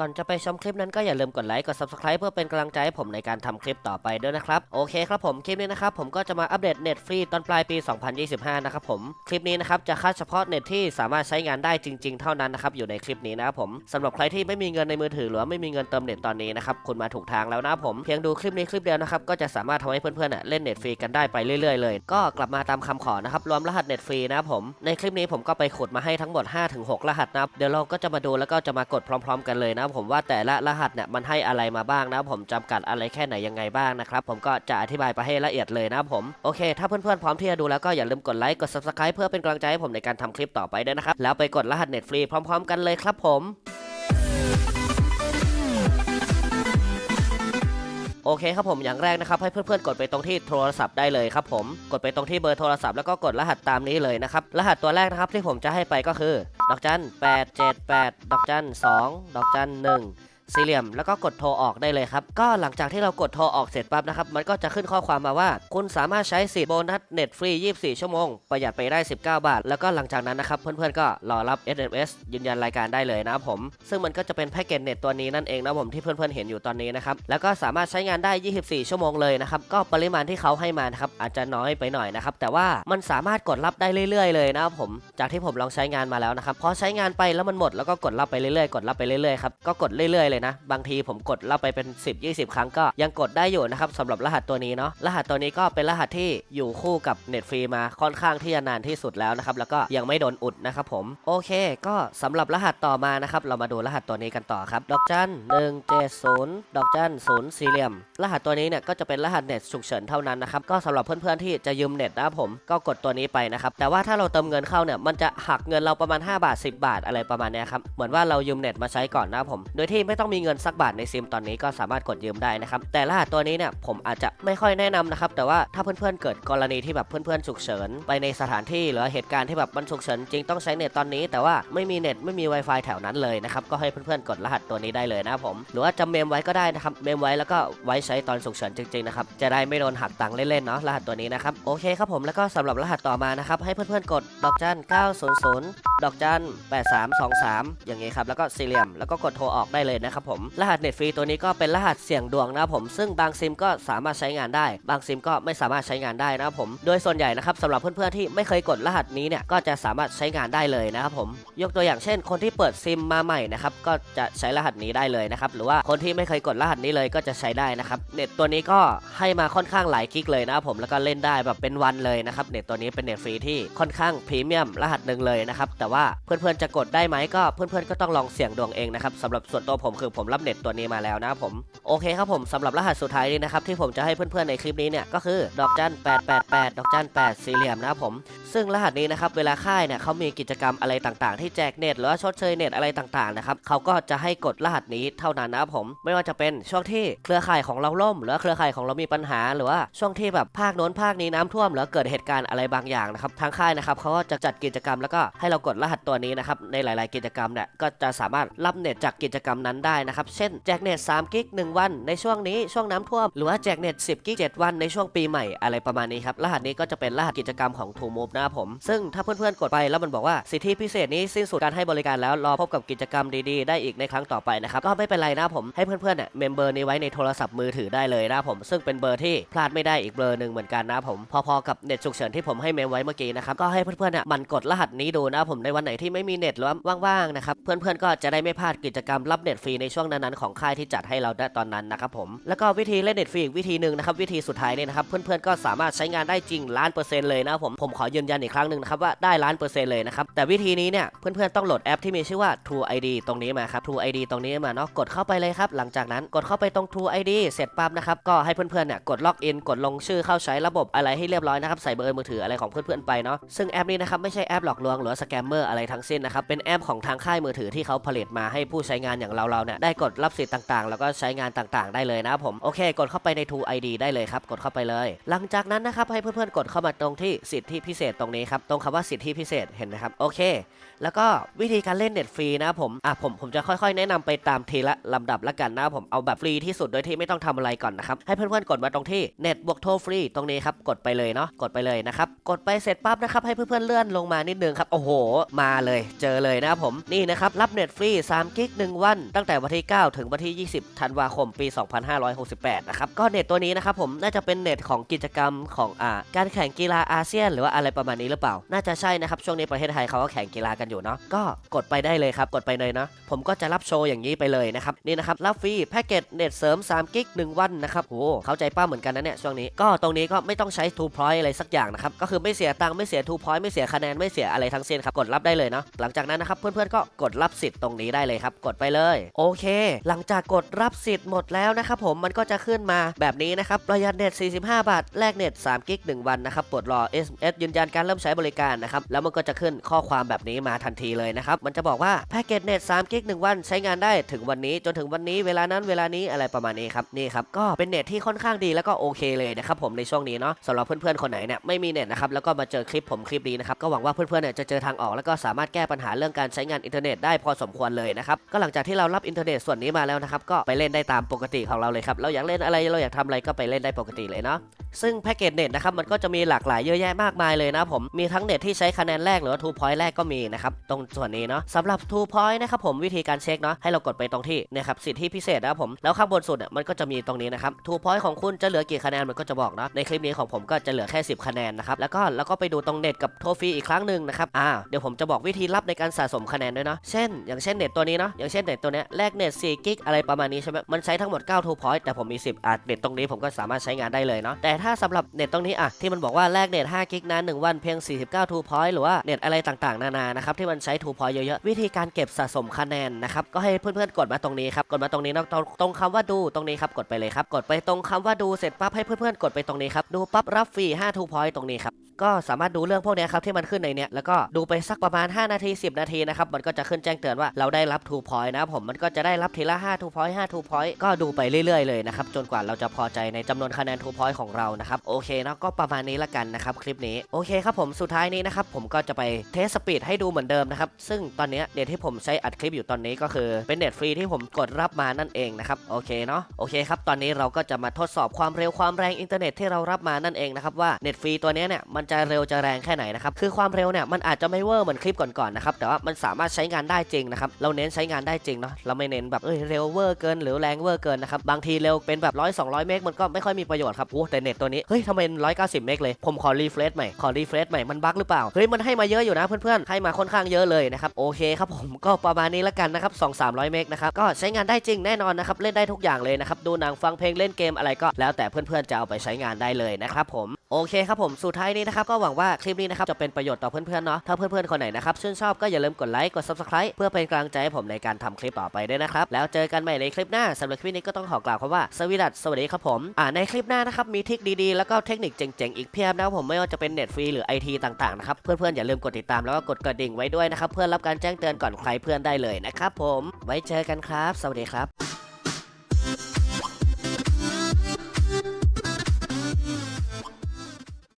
ก่อนจะไปชมคลิปนั้นก็อย่าลืมกดไลค์กด subscribe เพื่อเป็นกำลังใจให้ผมในการทำคลิปต่อไปด้วยนะครับ โอเคครับผมคลิปนี้นะครับผมก็จะมาอัปเดตเน็ตฟรีตอนปลายปี 2025 นะครับผม คลิปนี้นะครับจะคัดเฉพาะเน็ตที่สามารถใช้งานได้จริง ๆ เท่านั้นนะครับอยู่ในคลิปนี้นะครับผมสำหรับใครที่ไม่มีเงินในมือถือหรือไม่มีเงินเติมเน็ตตอนนี้นะครับคุณมาถูกทางแล้วนะผมเพียงดูคลิปนี้คลิปเดียวนะครับก็จะสามารถทำให้เพื่อนๆเล่นเน็ตฟรีกันได้ไปเรื่อยๆเลย ก็กลับมาตามคำขอนะครับรวมรหัสเน็ตฟรีนะผมในคลิปนี้ผมก็ไปขุดมาให้ทั้งหมด5-6รหัสนะเดี๋ยวเราก็จะมาดูแล้วก็จะมากดพร้อม ๆ กันเลยนะครับผมว่าแต่ละรหัสเนี่ยมันให้อะไรมาบ้างนะครับผมจำกัดอะไรแค่ไหนยังไงบ้างนะครับผมก็จะอธิบายไปให้ละเอียดเลยนะครับผมโอเค ถ้าเพื่อนๆพร้อมที่จะดูแล้วก็อย่าลืมกดไลค์กด subscribe เพื่อเป็นกำลังใจให้ผมในการทำคลิปต่อไปด้วยนะครับแล้วไปกดรหัสเน็ตฟรีพร้อม ๆ กันเลยครับผม โอเคครับผมอย่างแรกนะครับให้เพื่อนๆกดไปตรงที่โทรศัพท์ได้เลยครับผมกดไปตรงที่เบอร์โทรศัพท์แล้วก็กดรหัสตามนี้เลยนะครับรหัสตัวแรกนะครับที่ผมจะให้ไปก็คือ ดอกจัน878 ดอกจัน2ดอกจัน1 สี่เหลี่ยมแล้วก็กดโทรออกได้เลยครับ ก็หลังจากที่เรากดโทรออกเสร็จปั๊บนะครับ มันก็จะขึ้นข้อความมาว่า คุณสามารถใช้สิทธิ์โบนัสเน็ตฟรี 24 ชั่วโมง ประหยัดไปได้ 19 บาท แล้วก็หลังจากนั้นนะครับ เพื่อนๆก็รอรับ SMS ยืนยันรายการได้เลยนะผม ซึ่งมันก็จะเป็นแพ็กเกจเน็ตตัวนี้นั่นเองนะผมที่เพื่อนๆเห็นอยู่ตอนนี้นะครับ แล้วก็สามารถใช้งานได้ 24 ชั่วโมงเลยนะครับ ก็ปริมาณที่เขาให้มานะครับอาจจะน้อยไปหน่อยนะครับ แต่ว่ามันสามารถกดรับได้เรื่อย ๆ เลยนะครับผม จากที่ผมลองใช้งานมาแล้วนะครับ พอใช้งานไปแล้วมันหมดแล้วก็กดรับไปเรื่อยๆ กดรับไปเรื่อยๆครับ ก็กดเรื่อยๆเลยนะ บางทีผมกดเรับไปเป็น 10 20 ครั้งก็ยังกดได้อยู่นะครับสำหรับรหัสตัวนี้เนาะรหัสตัวนี้ก็เป็นรหัสที่อยู่คู่กับเน็ตฟรีมาค่อนข้างที่จะนานที่สุดแล้วนะครับแล้วก็ยังไม่โดนอุดนะครับผมโอเค ก็สำหรับรหัสต่อมานะครับเรามาดูรหัสตัวนี้กันต่อครับดอกจัน170ดอกจัน0สี่เหลี่ยม รหัสตัวนี้เนี่ยก็จะเป็นรหัสเน็ตฉุกเฉินเท่านั้นนะครับก็สำหรับเพื่อนๆที่จะยืมเน็ตนะครับผมก็กดตัวนี้ไปนะครับแต่ว่าถ้าเราเติมเงินเข้าเนี่ยมันจะหักเงินเราประมาณ 5 บาท 10 บาทอะไรประมาณนี้ครับเหมือนว่าเรายืมเน็ตมาใช้ก่อนนะผม โดยที่ไม่ต้องมีเงินสักบาทในซิมตอนนี้ก็สามารถกดยืมได้นะครับ แต่รหัสตัวนี้เนี่ยผมอาจจะไม่ค่อยแนะนำนะครับ แต่ว่าถ้าเพื่อนๆเกิดกรณีที่แบบเพื่อนๆฉุกเฉินไปในสถานที่หรือเหตุการณ์ที่แบบมันฉุกเฉินจริงต้องใช้เน็ตตอนนี้ แต่ว่าไม่มีเน็ตไม่มี Wi-Fi แถวนั้นเลยนะครับก็ให้เพื่อนๆกดรหัสตัวนี้ได้เลยนะผม หรือว่าจะเมมไว้ก็ได้นะครับเมมไว้แล้วก็ไว้ใช้ตอนฉุกเฉินจริงๆนะครับจะได้ไม่โดนหักตังค์เล่นๆเนาะรหัสตัวนี้นะครับโอเคครับผมแล้วก็สำหรับรหัสต่อมานะครับให้เพื่อนๆกดดอกจัน900 ดอกจัน8323 อย่างงี้ครับ แล้วก็สี่เหลี่ยม แล้วก็กดโทรออกได้เลยนะครับผม รหัสเน็ตฟรีตัวนี้ก็เป็นรหัสเสี่ยงดวงนะครับผม ซึ่งบางซิมก็สามารถใช้งานได้ บางซิมก็ไม่สามารถใช้งานได้นะครับผม โดยส่วนใหญ่นะครับสำหรับเพื่อนๆที่ไม่เคยกดรหัสนี้เนี่ย ก็จะสามารถใช้งานได้เลยนะครับผม ยกตัวอย่างเช่น คนที่เปิดซิมมาใหม่นะครับ ก็จะใช้รหัสนี้ได้เลยนะครับ หรือว่าคนที่ไม่เคยกดรหัสนี้เลยก็จะใช้ได้นะครับ เน็ตตัวนี้ก็ให้มาค่อนข้างหลายกิกเลยนะครับผม แล้วก็เล่นได้แบบเป็นวันเลยนะครับ เน็ตตัวนี้เป็นเน็ตฟรีที่ค่อนข้างพรีเมียมรหัสหนึ่งเลยนะครับแต่ว่าเพื่อนๆจะกดได้ไหมก็เพื่อนๆก็ต้องลองเสี่ยงดวงเองนะครับสำหรับส่วนตัวผมคือผมรับเน็ตตัวนี้มาแล้วนะผมโอเคครับผมสำหรับรหัสสุดท้ายนี้นะครับที่ผมจะให้เพื่อนๆในคลิปนี้เนี่ยก็คือดอกจัน888ดอกจัน8สี่เหลี่ยมนะผมซึ่งรหัสนี้นะครับเวลาค่ายเนี่ยเขามีกิจกรรมอะไรต่างๆ ที่แจกเน็ตหรือว่าชดเชยเน็ตอะไรต่างๆนะครับเขาก็จะให้กดรหัสนี้เท่านั้นนะครับผมไม่ว่าจะเป็นช่วงที่เครือข่ายของเราล่ม หรือว่าเครือข่ายของเรามีปัญหา หรือว่าช่วงที่แบบภาคโน้นภาคนี้น้ำท่วมหรือเกิดเหตุการณ์อะไรบางอย่างนะครับทางค่ายนะครับเขาก็จะจัดกิจกรรมแล้วก็ให้เรากดรหัสตัวนี้นะครับในหลายๆ กิจกรรมเนี่ยก็จะสามารถรับเน็ตจากกิจกรรมนั้นได้นะครับเช่นแจกเน็ต3กิก1วันในช่วงนี้ช่วงน้ำท่วม หรือว่าแจกเน็ต10กิก7วันในช่วงปีใหม่อะไรประมาณนี้ครับรหัสนี้ก็จะเป็นรหัสกิจกรรมของ t ู Move นะครับผม ซึ่งถ้าเพื่อนๆกดไปแล้วมันบอกว่าสิทธิพิเศษนี้สิ้นสุดการให้บริการแล้วรอพบกับกิจกรรมดีๆ ได้อีกในครั้งต่อไปนะครับก็ไม่เป็นไรนะผมให้เพื่อนๆเนี่ยเมมเบอร์นี้ไว้ในโทรศัพท์มือถือได้เลยนะผม ซึ่งเป็นเบอร์ที่พลาดไม่ได้อีกเบอร์หนึ่งเหมือนกันนะผม พอๆกับเน็ตฉุกเฉินที่ผมให้เมมไว้เมื่อกี้นะครับก็ให้เพื่อนๆเนี่ยมันกดรหัสนี้ดูนะผมในวันไหนที่ไม่มีเน็ตหรือว่างๆนะครับเพื่อนๆก็จะได้ไม่พลาดกิจกรรมรับเน็ตฟรีในช่วงนั้นๆของค่ายที่จัดให้เราได้ตอนนั้นนะครับผมแล้วก็วิธีเล่นเน็ตฟรีอีกวิธีหนึ่งนะครับวิธีสุดท้ายเนี่ยนะครับเพื่อนๆก็สามารถใช้งานได้จริงล้านเปอร์เซ็นต์เลยนะผมผมขอยืนยันอีกครั้งหนึ่งนะครับว่าได้ล้านเปอร์เซ็นต์เลยนะครับแต่วิธีนี้เนี่ยเพื่อนๆต้องโหลดแอปที่มีชื่อว่า True ID ตรงนี้มาครับ True ID ตรงนี้มาเนาะกดเข้าไปเลยครับหลังจากนั้นกดเข้าไปตรง True ID เสร็จปั๊บนะครับก็ให้เพื่อนๆเนี่ยกดล็อกอินกดลงชื่อเข้าใช้ระบบอะไรให้เรียบร้อยนะครับใส่เบอร์มือถืออะไรของเพื่อนๆไปเนาะซึ่งแอปนี้นะครับไม่ใช่แอปหลอกลวงหรือสแกมเมอร์อะไรทั้งสิ้นนะครับเป็นแอปของทางค่ายมือถือที่เขาผลิตมาให้ผู้ใช้งานอย่างเราๆเนี่ยได้กดรับสิทธิ์ต่างๆ แล้วก็ใช้งานต่างๆ ได้เลยนะผมโอเค กดเข้าไปใน True ID ได้เลยครับกดเข้าไปเลย หลังจากนั้นนะครับให้เพื่อนๆกดเข้ามาตรงที่สิทธิพิเศษตรงนี้ครับ ตรงคำว่าสิทธิพิเศษเห็นไหมครับ โอเค แล้วก็วิธีการเล่นเน็ตฟรีนะผมอะผมผมจะค่อยๆ แนะนำไปตามทีละลำดับละกันนะผมเอาแบบฟรีที่สุดโดยที่ไม่ต้องทำอะไรก่อนนะครับ ให้เพื่อนๆกดมาตรงที่เน็ตบวกโทรฟรีตรงนี้ครับ กดไปเลยเนาะกดไปเลยนะครับ กดไปเสร็จปั๊บนะครับให้เพื่อนๆเลื่อนลงมานิดนึงครับโอ้โห มาเลยเจอเลยนะผมนี่นะครับรับเน็ตฟรี3กิก1วัน ตั้งแต่วันที่ 9 ถึงวันที่ 20ธันวาคมปี 2568 นะครับก็เน็ตตัวนี้นะครับผมน่าจะเป็นเน็ตของกิจกรรมของอ่าการแข่งกีฬาอาเซียน หรือว่าอะไรประมาณนี้หรือเปล่า น่าจะใช่นะครับ ช่วงนี้ประเทศไทยเขาก็แข่งกีฬากันอยู่เนาะ ก็กดไปได้เลยครับ กดไปเลยเนาะผมก็จะรับโชว์อย่างนี้ไปเลยนะครับ นี่นะครับ รับฟรีแพ็กเกจเน็ตเสริม3กิก1วันนะครับโอ้เข้าใจป้าเหมือนกันนะเนี่ยช่วงนี้ ก็ตรงนี้ก็ไม่ต้องใช้ True Point อะไรสักอย่างนะครับ ก็คือไม่เสียตังค์ไม่เสีย True Point ไม่เสียคะแนนไม่เสียอะไรทั้งสิ้นครับ กดรับได้เลยเนาะ หลังจากนั้นนะครับเพื่อนๆก็กดรับสิทธิ์ตรงนี้ได้เลยครับ กดไปเลย โอเค หลังจากกดรับสิทธิ์หมดแล้วนะครับผมมันก็จะขึ้นมาแบบนี้นะครับประหยัดเน็ต45 บาทแลกเน็ต3กิก1วันนะครับปลดรอ SMS ยืนยันการเริ่มใช้บริการนะครับ แล้วมันก็จะขึ้นข้อความแบบนี้มาทันทีเลยนะครับ มันจะบอกว่าแพ็กเกจเน็ต3กิก1 วัน ใช้งานได้ถึงวันนี้จนถึงวันนี้เวลานั้นเวลานี้อะไรประมาณนี้ครับนี่ครับก็เป็นเน็ตที่ค่อนข้างดีแล้วก็โอเคเลยนะครับผมในช่วงนี้เนาะสำหรับเพื่อนๆคนไหนเนี่ยไม่มีเน็ตนะครับแล้วก็มาเจอคลิปผมคลิปนี้นะครับก็หวังว่าเพื่อนๆเนี่ยจะเจอทางออกแล้วก็สามารถแก้ปัญหาเรื่องการใช้งานอินเทอร์เน็ตได้พอสมควรเลยนะครับก็หลังจากที่เรารับอินเทอร์เน็ตส่วนนี้มาแล้วนะครับก็ไปเล่นได้ตามปกติของเราเลยครับเราอยากเล่นอะไรเราอยากทำอะไรก็ไปเล่นได้ปกติเลยเนาะ ซึ่งแพ็กเกจเน็ตนะครับมันก็จะมีหลากหลายเยอะแยะมากมายเลยนะผมมีทั้งเน็ตที่ใช้คะแนนแรกหรือว่า True Point แรกก็มีนะครับตรงส่วนนี้เนาะสำหรับ True Point นะครับผมวิธีการเช็คเนาะให้เรากดไปตรงที่นะครับสิทธิพิเศษนะครับผมแล้วข้างบนสุดอะมันก็จะมีตรงนี้นะครับ True Point ของคุณจะเหลือกี่คะแนนมันก็จะบอกเนาะในคลิปนี้ของผมก็จะเหลือแค่ 10 คะแนนนะครับแล้วก็แล้วก็ไปดูตรงเน็ตกับโทฟรีอีกครั้งหนึ่งนะครับอ่าเดี๋ยวผมจะบอกวิธีรับในการสะสมคะแนนด้วยเนาะเช่น อย่างเช่นเน็ตตัวนี้เนาะอย่างเช่นเน็ตตัวเนี้ยแลกเน็ต4กิกอะไรประมาณนี้ใช่ไหมมันใช้ทั้งหมด9 True Point แต่ผมมี 10อะเน็ตตรงนี้ผมก็สามารถใช้งานได้เลยเนาะแต่ถ้า้าสำหรับเน็ตตรงนี้อะที่มันบอกว่าแลกเน็ต5กิกนาน1วันเพียง 49 True Point หรือว่าเน็ตอะไรต่างๆ นานานะครับที่มันใช้ทูพอยต์เยอะๆวิธีการเก็บสะสมคะแนนนะครับก็ให้เพื่อนๆกดมาตรงนี้ครับกดมาตรงนี้นาะตรงตรงคำว่าดูตรงนี้ครับกดไปเลยครับกดไปตรงคำว่าดูเสร็จปั๊บให้เพื่อนๆกดไปตรงนี้ครับดูปั๊บรับฟรี5 True Point ตรงนี้ครับ ก็สามารถดูเรื่องพวกนี้ครับที่มันขึ้นในเนี้ยแล้วก็ดูไปสักประมาณ 5 นาที 10 นาทีนะครับมันก็จะขึ้นแจ้งเตือนว่าเราได้รับ True Point นะครับผมมันก็จะได้รับทีละ5 True Point 5 True Point ก็ดูไปเรื่อยๆเลยนะครับจนกว่าเราจะพอใจในจำนวนคะแนน True Point ของเรานะครับโอเคเนาะก็ประมาณนี้ละกันนะครับคลิปนี้โอเคครับผมสุดท้ายนี้นะครับผมก็จะไปเทสสปีดให้ดูเหมือนเดิมนะครับซึ่งตอนเนี้ยเน็ตที่ผมใช้อัดคลิปอยู่ตอนนี้ก็คือเป็นเน็ตฟรีที่ผมกดรับมานั่นเองนะครับโอเคเนาะโอเคครับตอนนี้เราก็จะมาทดสอบความเร็วความแรงอินเทอร์เน็ตที่เรารับมานั่นเองนะครับว่าเน็ตฟรีตัวนี้เนี่ยมันจะเร็วจะแรงแค่ไหนนะครับคือความเร็วเนี่ยมันอาจจะไม่เวอร์เหมือนคลิปก่อนๆนะครับแต่ว่ามันสามารถใช้งานได้จริงนะครับเราเน้นใช้งานได้จริงเนาะเราไม่เน้นแบบเอ้ยเร็วเวอร์เกินหรือแรงเวอร์เกินนะครับบางทีเร็วเป็นแบบร้อยสองร้อยเมกมันก็ไม่ค่อยมีประโยชน์ครับโอ้แต่เน็ตตัวนี้เฮ้ยทำไมร้อยเก้าสิบเมกเลยผมขอรีเฟรชใหม่ขอรีเฟรชใหม่มันบั๊กหรือเปล่าเฮ้ยมันให้มาเยอะอยู่นะเพื่อนๆให้มาค่อนข้างเยอะเลยนะครับโอเคครับผมก็ประมาณนี้ละกันนะครับสองสามร้อยเมกนะครับก็ใช้งานได้จริงแน่นอนนะครับเล่นได้ทุกอย่างเลยนะครับดูหนังฟังเพลงเล่นเกมอะไรก็แล้วแต่เพื่อนๆจะเอาไปใช้งานได้เลยนะครับผม โอเคครับผมสุดท้ายนี้นะครับก็หวังว่าคลิปนี้นะครับจะเป็นประโยชน์ต่อเพื่อนๆเนาะถ้าเพื่อนๆคนไหนนะครับชื่นชอบก็อย่าลืมกดไลค์กด subscribe เพื่อเป็นกำลังใจให้ผมในการทำคลิปต่อไปด้วยนะครับแล้วเจอกันใหม่ในคลิปหน้าสำหรับคลิปนี้ก็ต้องขอกล่าวคำว่าสวีดัสสวัสดีครับผมอ่าในคลิปหน้านะครับมีทริคดีๆแล้วก็เทคนิคเจ๋งๆอีกเพียบนะครับผมไม่ว่าจะเป็นเน็ตฟรีหรือไอทีต่างๆนะครับเพื่อนๆอย่าลืมกดติดตามแล้วก็กดกระดิ่งไว้ด้วยนะครับเพื่อรับการแจ้งเตือนก่อนใครเพื่อนได้เลยนะครับผมไว้เจอกันครับ สวัสดีครับ